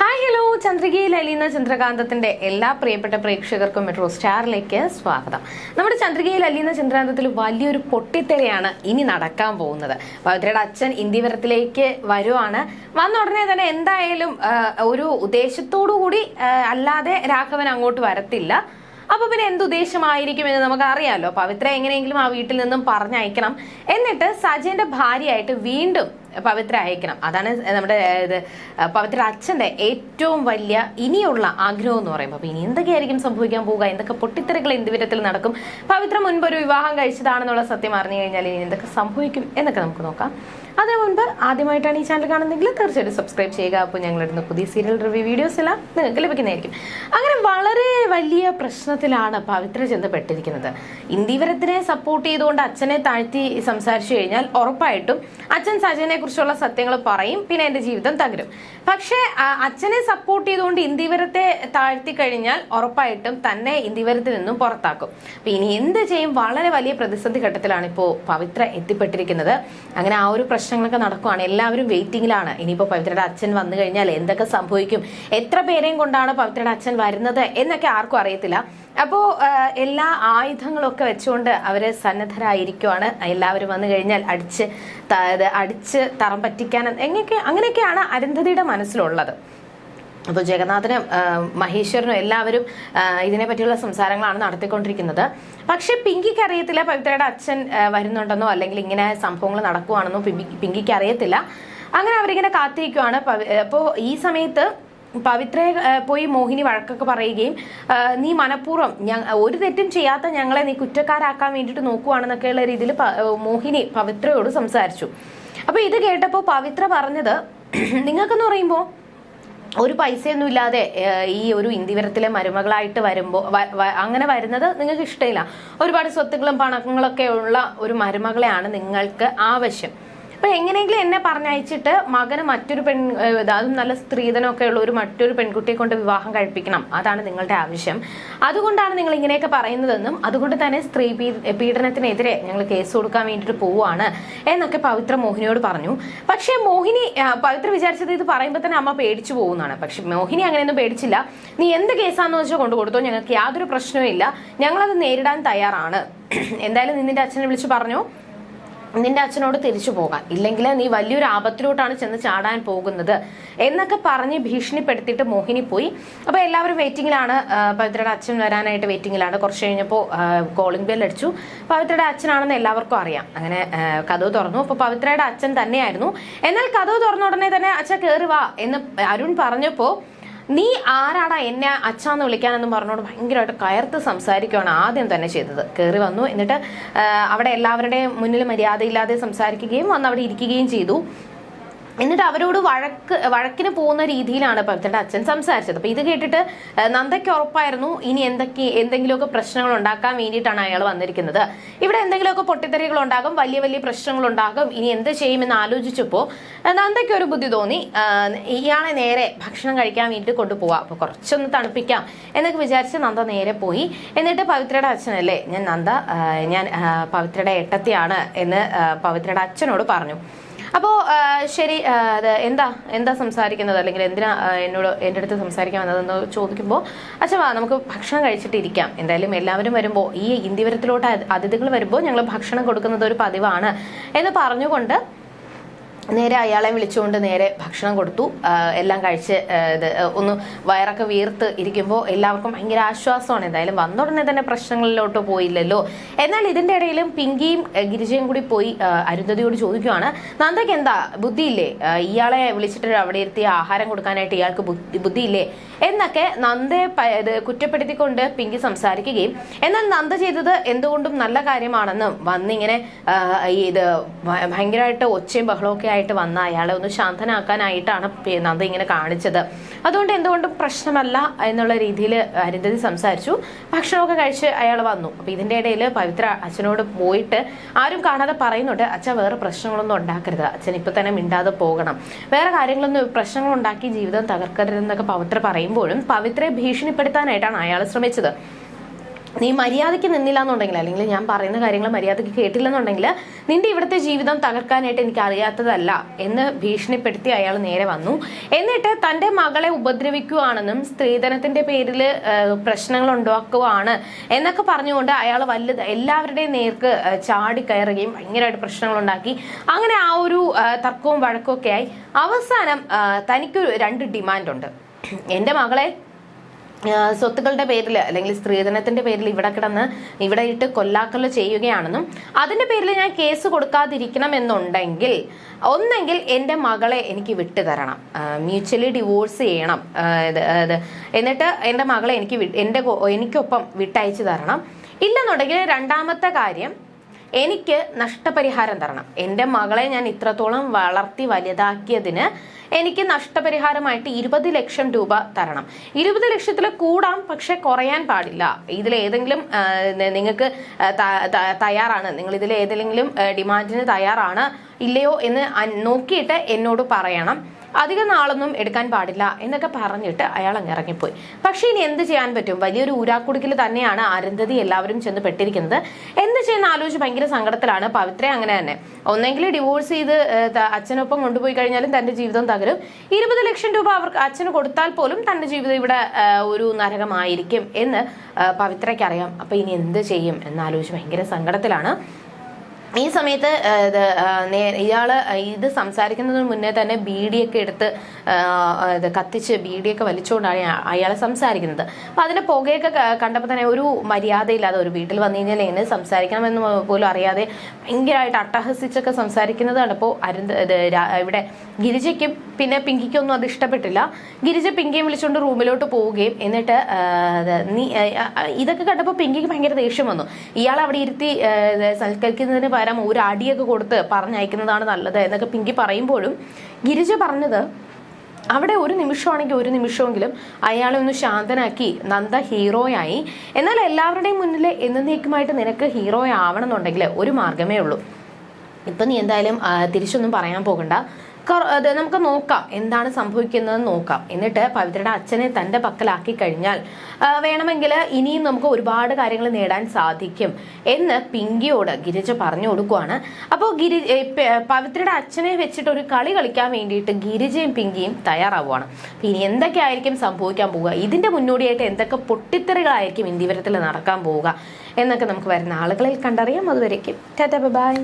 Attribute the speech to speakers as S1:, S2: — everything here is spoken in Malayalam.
S1: ഹായ് ഹലോ ചന്ദ്രികയിൽ അലിയുന്ന ചന്ദ്രകാന്തത്തിന്റെ എല്ലാ പ്രിയപ്പെട്ട പ്രേക്ഷകർക്കും മെട്രോ സ്റ്റാറിലേക്ക് സ്വാഗതം. നമ്മുടെ ചന്ദ്രികയിൽ അലിയുന്ന ചന്ദ്രകാന്തത്തിൽ വലിയൊരു പൊട്ടിത്തെറിയാണ് ഇനി നടക്കാൻ പോകുന്നത്. പവിത്രയുടെ അച്ഛൻ ഇന്ത്യവരത്തിലേക്ക് വരുവാണ്. വന്ന ഉടനെ തന്നെ എന്തായാലും ഒരു ഉദ്ദേശത്തോടു കൂടി അല്ലാതെ രാഘവൻ അങ്ങോട്ട് വരത്തില്ല. അപ്പൊ പിന്നെ എന്തുദ്ദേശമായിരിക്കും എന്ന് നമുക്ക് അറിയാമല്ലോ പവിത്ര എങ്ങനെയെങ്കിലും ആ വീട്ടിൽ നിന്നും പറഞ്ഞയക്കണം. എന്നിട്ട് സജയന്റെ ഭാര്യയായിട്ട് വീണ്ടും പവിത്ര അയക്കണം അതാണ് നമ്മുടെ ഇത് പവിത്ര അച്ഛന്റെ ഏറ്റവും വലിയ ഇനിയുള്ള ആഗ്രഹം എന്ന് പറയുമ്പോൾ അപ്പോൾ ഇനി എന്തൊക്കെയായിരിക്കും സംഭവിക്കാൻ പോവുക? എന്തൊക്കെ പൊട്ടിത്തെറികൾ എന്ത് വിധത്തിൽ നടക്കും? പവിത്ര മുൻപ് ഒരു വിവാഹം കഴിച്ചതാണെന്നുള്ള സത്യം അറിഞ്ഞു കഴിഞ്ഞാൽ ഇനി എന്തൊക്കെ സംഭവിക്കും എന്നൊക്കെ നമുക്ക് നോക്കാം. അതിനു മുൻപ് ആദ്യമായിട്ടാണ് ഈ ചാനൽ കാണുന്നതെങ്കിൽ തീർച്ചയായിട്ടും സബ്സ്ക്രൈബ് ചെയ്യുക. അപ്പോൾ ഞങ്ങളിടുന്ന പുതിയ സീരിയൽ റിവ്യൂ വീഡിയോസ് എല്ലാം നിങ്ങൾക്ക് ലഭിക്കുന്നതായിരിക്കും. അങ്ങനെ വളരെ വലിയ പ്രശ്നത്തിലാണ് പവിത്ര ചെന്നപ്പെട്ടിരിക്കുന്നത് ഇന്ദീവരത്തിനെ സപ്പോർട്ട് ചെയ്തുകൊണ്ട് അച്ഛനെ താഴ്ത്തി സംസാരിച്ചു കഴിഞ്ഞാൽ ഉറപ്പായിട്ടും അച്ഛൻ സജനെ കുറിച്ചുള്ള സത്യങ്ങൾ പറയും പിന്നെ എന്റെ ജീവിതം തകരും. പക്ഷേ അച്ഛനെ സപ്പോർട്ട് ചെയ്തുകൊണ്ട് ഇന്ദീവരത്തെ താഴ്ത്തി കഴിഞ്ഞാൽ ഉറപ്പായിട്ടും തന്നെ ഇന്ദീവരത്തിൽ നിന്നും പുറത്താക്കും. അപ്പൊ ഇനി എന്ത് ചെയ്യും? വളരെ വലിയ പ്രതിസന്ധി ഘട്ടത്തിലാണ് ഇപ്പോൾ പവിത്ര എത്തിപ്പെട്ടിരിക്കുന്നത്. അങ്ങനെ ആ ഒരു പ്രശ്നങ്ങളൊക്കെ നടക്കുവാണ്. എല്ലാവരും വെയിറ്റിംഗിലാണ് ഇനിയിപ്പോൾ പവിത്രയുടെ അച്ഛൻ വന്നു കഴിഞ്ഞാൽ എന്തൊക്കെ സംഭവിക്കും? എത്ര പേരെയും കൊണ്ടാണ് പവിത്രയുടെ അച്ഛൻ വരുന്നത് എന്നൊക്കെ ആർക്കും അറിയത്തില്ല. അപ്പോൾ എല്ലാ ആയുധങ്ങളൊക്കെ വെച്ചുകൊണ്ട് അവർ സന്നദ്ധരായിരിക്കുവാണ്. എല്ലാവരും വന്നു കഴിഞ്ഞാൽ അടിച്ച് അടിച്ച് തറം പറ്റിക്കാൻ എങ്ങനെയൊക്കെ അങ്ങനെയൊക്കെയാണ് അരുന്ധതിയുടെ മനസ്സിലുള്ളത്. അപ്പോൾ ജഗന്നാഥനും മഹേശ്വരനും എല്ലാവരും ഇതിനെ പറ്റിയുള്ള സംസാരങ്ങളാണ് നടത്തിക്കൊണ്ടിരിക്കുന്നത്. പക്ഷെ പിങ്കിക്ക് അറിയത്തില്ല പവിത്രയുടെ അച്ഛൻ വരുന്നുണ്ടെന്നോ അല്ലെങ്കിൽ ഇങ്ങനെ സംഭവങ്ങൾ നടക്കുവാണെന്നോ പിങ്കി- പിങ്കിക്ക് അറിയത്തില്ല. അങ്ങനെ അവരിങ്ങനെ കാത്തിരിക്കുവാണ്. അപ്പോൾ ഈ സമയത്ത് പവിത്രയെ പോയി മോഹിനി വഴക്കൊക്കെ പറയുകയും നീ മനഃപൂർവം ഒരു തെറ്റും ചെയ്യാത്ത ഞങ്ങളെ നീ കുറ്റക്കാരാക്കാൻ വേണ്ടിയിട്ട് നോക്കുവാണെന്നൊക്കെയുള്ള രീതിയിൽ മോഹിനി പവിത്രയോട് സംസാരിച്ചു. അപ്പോൾ ഇത് കേട്ടപ്പോൾ പവിത്ര പറഞ്ഞത് നിങ്ങൾക്കെന്ന് പറയുമ്പോൾ ഒരു പൈസയൊന്നും ഇല്ലാതെ ഈ ഒരു ഇന്ദിവരത്തിലെ മരുമകളായിട്ട് വരുമ്പോൾ അങ്ങനെ വരുന്നത് നിങ്ങൾക്ക് ഇഷ്ടമില്ല ഒരുപാട് സ്വത്തുക്കളും പണങ്ങളൊക്കെ ഉള്ള ഒരു മരുമകളെയാണ് നിങ്ങൾക്ക് ആവശ്യം. അപ്പൊ എങ്ങനെയെങ്കിലും എന്നെ പറഞ്ഞയച്ചിട്ട് മകന് മറ്റൊരു പെൺ അതും നല്ല സ്ത്രീധനമൊക്കെ ഉള്ള ഒരു മറ്റൊരു പെൺകുട്ടിയെ കൊണ്ട് വിവാഹം കഴിപ്പിക്കണം. അതാണ് നിങ്ങളുടെ ആവശ്യം. അതുകൊണ്ടാണ് നിങ്ങൾ ഇങ്ങനെയൊക്കെ പറയുന്നതെന്നും അതുകൊണ്ട് തന്നെ സ്ത്രീ പീഡനത്തിനെതിരെ ഞങ്ങൾ കേസ് കൊടുക്കാൻ വേണ്ടിയിട്ട് പോവാണ് എന്നൊക്കെ പവിത്ര മോഹിനിയോട് പറഞ്ഞു. പക്ഷേ മോഹിനി പവിത്ര വിചാരിച്ചത് ഇത് പറയുമ്പോൾ തന്നെ അമ്മ പേടിച്ചു പോകുന്നതാണ്. പക്ഷെ മോഹിനി അങ്ങനെയൊന്നും പേടിച്ചില്ല. നീ എന്ത് കേസാന്ന് വെച്ചാൽ കൊണ്ടു കൊടുത്തോ? ഞങ്ങൾക്ക് യാതൊരു പ്രശ്നവും ഇല്ല. ഞങ്ങളത് നേരിടാൻ തയ്യാറാണ്. എന്തായാലും നിന്നിന്റെ അച്ഛനെ വിളിച്ച് പറഞ്ഞു. നിന്റെ അച്ഛനോട് തിരിച്ചു പോകാൻ. ഇല്ലെങ്കിൽ നീ വലിയൊരു ആപത്തിലോട്ടാണ് ചെന്ന് ചാടാൻ പോകുന്നത്. എന്നൊക്കെ പറഞ്ഞ് ഭീഷണിപ്പെടുത്തിയിട്ട് മോഹിനി പോയി. അപ്പൊ എല്ലാവരും വെയിറ്റിംഗിലാണ് പവിത്രയുടെ അച്ഛൻ വരാനായിട്ട് വെയിറ്റിംഗിലാണ് കുറച്ച് കഴിഞ്ഞപ്പോൾ കോളിംഗ് ബെൽ അടിച്ചു. പവിത്രയുടെ അച്ഛനാണെന്ന് എല്ലാവർക്കും അറിയാം. അങ്ങനെ കഥ തുറന്നു. അപ്പൊ പവിത്രയുടെ അച്ഛൻ തന്നെയായിരുന്നു. എന്നാൽ കഥവ് തുറന്ന ഉടനെ തന്നെ അച്ഛൻ കയറി വാ എന്ന് അരുൺ പറഞ്ഞപ്പോ നീ ആരാടാ എന്നെ അച്ഛാന്ന് വിളിക്കാനെന്നും പറഞ്ഞോണ്ട് ഭയങ്കരമായിട്ട് കയർത്ത് സംസാരിക്കുകയാണ് ആദ്യം തന്നെ ചെയ്തത്. കയറി വന്നു. എന്നിട്ട് അവിടെ എല്ലാവരുടെയും മുന്നിൽ മര്യാദയില്ലാതെ സംസാരിക്കുകയും വന്ന് അവിടെ ഇരിക്കുകയും ചെയ്തു. എന്നിട്ട് അവരോട് വഴക്ക് വഴക്കിന് പോകുന്ന രീതിയിലാണ് പവിത്രയുടെ അച്ഛൻ സംസാരിച്ചത്. അപ്പൊ ഇത് കേട്ടിട്ട് നന്ദയ്ക്ക് ഉറപ്പായിരുന്നു ഇനി എന്തൊക്കെ എന്തെങ്കിലുമൊക്കെ പ്രശ്നങ്ങൾ ഉണ്ടാക്കാൻ വേണ്ടിയിട്ടാണ് അയാൾ വന്നിരിക്കുന്നത്. ഇവിടെ എന്തെങ്കിലുമൊക്കെ പൊട്ടിത്തെറികൾ ഉണ്ടാകും വലിയ വലിയ പ്രശ്നങ്ങൾ ഉണ്ടാകും ഇനി എന്ത് ചെയ്യുമെന്ന് ആലോചിച്ചപ്പോൾ നന്ദയ്ക്ക് ഒരു ബുദ്ധി തോന്നി. ഇയാളെ നേരെ ഭക്ഷണം കഴിക്കാൻ വേണ്ടി കൊണ്ടുപോവാം. അപ്പൊ കുറച്ചൊന്ന് തണുപ്പിക്കാം എന്നൊക്കെ വിചാരിച്ച് നന്ദ നേരെ പോയി. എന്നിട്ട് പവിത്രയുടെ അച്ഛനല്ലേ ഞാൻ നന്ദ ഞാൻ പവിത്രയുടെ ഏട്ടത്തിയാണ് എന്ന് പവിത്രയുടെ അച്ഛനോട് പറഞ്ഞു. അപ്പോൾ ശരി അത് എന്താ എന്താ സംസാരിക്കുന്നത്? അല്ലെങ്കിൽ എന്തിനാ എന്നോട് എന്റെ അടുത്ത് സംസാരിക്കാൻ വന്നതെന്ന് ചോദിക്കുമ്പോൾ അച്ഛൻ വാ നമുക്ക് ഭക്ഷണം കഴിച്ചിട്ടിരിക്കാം എന്തായാലും എല്ലാവരും വരുമ്പോൾ ഈ ഇന്ത്യവരത്തിലോട്ട് അതിഥികൾ വരുമ്പോൾ ഞങ്ങൾ ഭക്ഷണം കൊടുക്കുന്നത് ഒരു പതിവാണ് എന്ന് പറഞ്ഞുകൊണ്ട് നേരെ അയാളെ വിളിച്ചുകൊണ്ട് നേരെ ഭക്ഷണം കൊടുത്തു. എല്ലാം കഴിച്ച് ഇത് ഒന്ന് വയറൊക്കെ വീർത്ത് ഇരിക്കുമ്പോൾ എല്ലാവർക്കും ഭയങ്കര ആശ്വാസമാണ്. എന്തായാലും വന്നുടനെ തന്നെ പ്രശ്നങ്ങളിലോട്ട് പോയില്ലല്ലോ. എന്നാൽ ഇതിന്റെ ഇടയിലും പിങ്കിയും ഗിരിജയും കൂടി പോയി അരുന്ധതിയോട് ചോദിക്കുവാണ് നന്ദയ്ക്ക് എന്താ? ബുദ്ധിയില്ലേ? ഇയാളെ വിളിച്ചിട്ട് അവിടെ ഇരുത്തി ആഹാരം കൊടുക്കാനായിട്ട് ഇയാൾക്ക് ബുദ്ധി ബുദ്ധിയില്ലേ? എന്നൊക്കെ നന്ദയെ കുറ്റപ്പെടുത്തിക്കൊണ്ട് പിങ്കി സംസാരിക്കുകയും എന്നാൽ നന്ദ ചെയ്തത് എന്തുകൊണ്ടും നല്ല കാര്യമാണെന്നും വന്നിങ്ങനെ ഇത് ഭയങ്കരമായിട്ട് ഒച്ചയും ബഹളമൊക്കെ ആയിട്ട് വന്ന അയാളെ ഒന്ന് ശാന്തനാക്കാനായിട്ടാണ് നന്ദ ഇങ്ങനെ കാണിച്ചത്. അതുകൊണ്ട് എന്തുകൊണ്ടും പ്രശ്നമല്ല എന്നുള്ള രീതിയിൽ അരുന്ധതി സംസാരിച്ചു. ഭക്ഷണമൊക്കെ കഴിച്ച് അയാൾ വന്നു. അപ്പൊ ഇതിന്റെ ഇടയിൽ പവിത്ര അച്ഛനോട് പോയിട്ട് ആരും കാണാതെ പറയുന്നുണ്ട് അച്ഛൻ വേറെ പ്രശ്നങ്ങളൊന്നും ഉണ്ടാക്കരുത്. അച്ഛൻ ഇപ്പൊ തന്നെ മിണ്ടാതെ പോകണം. വേറെ കാര്യങ്ങളൊന്നും പ്രശ്നങ്ങൾ ഉണ്ടാക്കി ജീവിതം തകർക്കരുതെന്നൊക്കെ പവിത്ര പറയുമ്പോഴും പവിത്രയെ ഭീഷണിപ്പെടുത്താനായിട്ടാണ് അയാൾ ശ്രമിച്ചത്. നീ മര്യാദയ്ക്ക് നിന്നില്ല എന്നുണ്ടെങ്കിൽ അല്ലെങ്കിൽ ഞാൻ പറയുന്ന കാര്യങ്ങൾ മര്യാദയ്ക്ക് കേട്ടില്ലെന്നുണ്ടെങ്കിൽ നിന്റെ ഇവിടുത്തെ ജീവിതം തകർക്കാനായിട്ട് എനിക്ക് അറിയാത്തതല്ല എന്ന് ഭീഷണിപ്പെടുത്തി അയാൾ നേരെ വന്നു. എന്നിട്ട് തന്റെ മകളെ ഉപദ്രവിക്കുവാണെന്നും സ്ത്രീധനത്തിന്റെ പേരിൽ പ്രശ്നങ്ങൾ ഉണ്ടാക്കുവാണ് എന്നൊക്കെ പറഞ്ഞുകൊണ്ട് അയാൾ വലുത് എല്ലാവരുടെയും നേർക്ക് ചാടി കയറുകയും ഭയങ്കരമായിട്ട് പ്രശ്നങ്ങൾ ഉണ്ടാക്കി. അങ്ങനെ ആ ഒരു തർക്കവും വഴക്കവും ഒക്കെ ആയി. അവസാനം തനിക്ക് രണ്ട് ഡിമാൻഡ് ഉണ്ട് എന്റെ മകളെ സ്വത്തുക്കളുടെ പേരിൽ അല്ലെങ്കിൽ സ്ത്രീധനത്തിന്റെ പേരിൽ ഇവിടെ കിടന്ന് ഇവിടെ ഇട്ട് കൊല്ലാക്കൽ ചെയ്യുകയാണെന്നും അതിന്റെ പേരിൽ ഞാൻ കേസ് കൊടുക്കാതിരിക്കണം എന്നുണ്ടെങ്കിൽ ഒന്നെങ്കിൽ എന്റെ മകളെ എനിക്ക് വിട്ടുതരണം മ്യൂച്വലി ഡിവോഴ്സ് ചെയ്യണം. എന്നിട്ട് എന്റെ മകളെ എനിക്ക് എന്റെ എനിക്കൊപ്പം വിട്ടയച്ചു തരണം ഇല്ലെന്നുണ്ടെങ്കിൽ രണ്ടാമത്തെ കാര്യം എനിക്ക് നഷ്ടപരിഹാരം തരണം. എന്റെ മകളെ ഞാൻ ഇത്രത്തോളം വളർത്തി വലുതാക്കിയതിന് എനിക്ക് നഷ്ടപരിഹാരമായിട്ട് ഇരുപത് ലക്ഷം രൂപ തരണം. ഇരുപത് ലക്ഷത്തിൽ കൂടാം പക്ഷെ കുറയാൻ പാടില്ല. ഇതിൽ ഏതെങ്കിലും നിങ്ങൾക്ക് തയ്യാറാണ്. നിങ്ങൾ ഇതിൽ ഏതെങ്കിലും ഡിമാൻഡിന് തയ്യാറാണ് ഇല്ലയോ എന്ന് നോക്കിയിട്ട് എന്നോട് പറയണം. അധികം നാളൊന്നും എടുക്കാൻ പാടില്ല എന്നൊക്കെ പറഞ്ഞിട്ട് അയാൾ അങ്ങ് ഇറങ്ങിപ്പോയി. പക്ഷേ ഇനി എന്ത് ചെയ്യാൻ പറ്റും? വലിയൊരു ഊരാക്കുടുക്കിൽ തന്നെയാണ് അരുന്ധതി എല്ലാവരും ചെന്ന് പെട്ടിരിക്കുന്നത്. എന്ത് ചെയ്യുന്ന ആലോചിച്ച് ഭയങ്കര സങ്കടത്തിലാണ്. പവിത്ര അങ്ങനെ തന്നെ. ഒന്നെങ്കിൽ ഡിവോഴ്സ് ചെയ്ത് അച്ഛനൊപ്പം കൊണ്ടുപോയി കഴിഞ്ഞാലും തന്റെ ജീവിതം തകരും. ഇരുപത് ലക്ഷം രൂപ അവർക്ക് അച്ഛന് കൊടുത്താൽ പോലും തന്റെ ജീവിതം ഇവിടെ ഒരു നരകമായിരിക്കും എന്ന് പവിത്രയ്ക്ക് അറിയാം അപ്പൊ ഇനി എന്ത് ചെയ്യും എന്നാലോചിച്ച് ഭയങ്കര സങ്കടത്തിലാണ്. ഈ സമയത്ത് ഇത് ഇത് സംസാരിക്കുന്നതിന് മുന്നേ തന്നെ ബീഡിയൊക്കെ എടുത്ത് ഇത് കത്തിച്ച് ബീഡിയൊക്കെ വലിച്ചുകൊണ്ടാണ് അയാൾ സംസാരിക്കുന്നത്. അപ്പൊ അതിന്റെ പുകയൊക്കെ കണ്ടപ്പോൾ തന്നെ ഒരു മര്യാദയില്ലാതെ ഒരു വീട്ടിൽ വന്നു കഴിഞ്ഞാൽ എങ്ങനെ സംസാരിക്കണമെന്ന് പോലും അറിയാതെ ഭയങ്കരമായിട്ട് അട്ടഹസിച്ചൊക്കെ സംസാരിക്കുന്നത് കണ്ടപ്പോൾ അരുന്ത് ഇവിടെ ഗിരിജയ്ക്കും പിന്നെ പിങ്കിക്കൊന്നും അത് ഇഷ്ടപ്പെട്ടില്ല. ഗിരിജ പിങ്കിയും വിളിച്ചുകൊണ്ട് റൂമിലോട്ട് പോവുകയും എന്നിട്ട് ഇതൊക്കെ കണ്ടപ്പോൾ പിങ്കിക്ക് ഭയങ്കര ദേഷ്യം വന്നു. ഇയാൾ അവിടെ ഇരുത്തി സൽക്കരിക്കുന്നതിന് പകരം ഒരു അടിയൊക്കെ കൊടുത്ത് പറഞ്ഞയക്കുന്നതാണ് നല്ലത്. എന്നൊക്കെ പിങ്കി പറയുമ്പോഴും ഗിരിജ പറഞ്ഞത് അവിടെ ഒരു നിമിഷമാണെങ്കിൽ ഒരു നിമിഷമെങ്കിലും അയാളെ ഒന്ന് ശാന്തനാക്കി നന്ദ ഹീറോയായി. എന്നാൽ എല്ലാവരുടെയും മുന്നിൽ എന്നേക്കുമായിട്ട് നിനക്ക് ഹീറോ ആവണമെന്നുണ്ടെങ്കിൽ ഒരു മാർഗമേ ഉള്ളൂ. ഇപ്പം നീ എന്തായാലും തിരിച്ചൊന്നും പറയാൻ പോകണ്ട. നമുക്ക് നോക്കാം. എന്താണ് സംഭവിക്കുന്നത് നോക്കാം. എന്നിട്ട് പവിത്രയുടെ അച്ഛനെ തന്റെ പക്കലാക്കി കഴിഞ്ഞാൽ വേണമെങ്കിൽ ഇനിയും നമുക്ക് ഒരുപാട് കാര്യങ്ങൾ നേടാൻ സാധിക്കും എന്ന് പിങ്കിയോട് ഗിരിജ പറഞ്ഞു കൊടുക്കുവാണ്. അപ്പോൾ ഗിരി പവിത്രയുടെ അച്ഛനെ വെച്ചിട്ട് ഒരു കളി കളിക്കാൻ വേണ്ടിയിട്ട് ഗിരിജയും പിങ്കിയും തയ്യാറാവുകയാണ് ഇനി എന്തൊക്കെ ആയിരിക്കും സംഭവിക്കാൻ പോവുക? ഇതിന്റെ മുന്നോടിയായിട്ട് എന്തൊക്കെ പൊട്ടിത്തെറികളായിരിക്കും ഇന്ത്യവരത്തിൽ നടക്കാൻ പോവുക എന്നൊക്കെ നമുക്ക് വരുന്ന ആളുകളിൽ കണ്ടറിയാം. അതുവരേക്കും ടാറ്റ ബൈ.